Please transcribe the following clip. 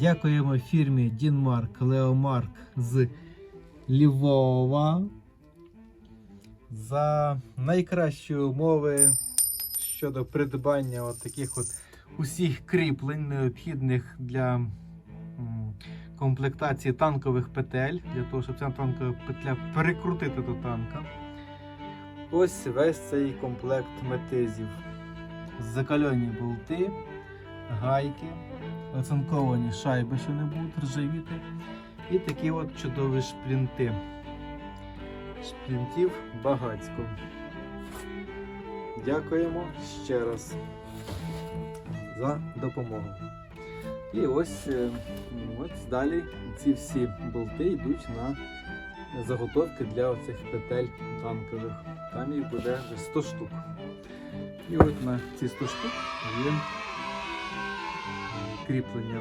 Дякуємо фірмі Дінмарк Леомарк з Львова за найкращі умови щодо придбання от таких от усіх кріплень, необхідних для комплектації танкових петель, для того, щоб ця танкова петля перекрутити до танка. Ось весь цей комплект метизів. Закальонні болти, гайки, оцинковані шайби, що не будуть ржавіти, і такі от чудові шплінти. Шплінтів багацько. Дякуємо ще раз за допомогу. І ось, е, ось далі ці всі болти йдуть на заготовки для оцих петель танкових. Там їх буде вже 100 штук. І от на ці 100 штук є кріплення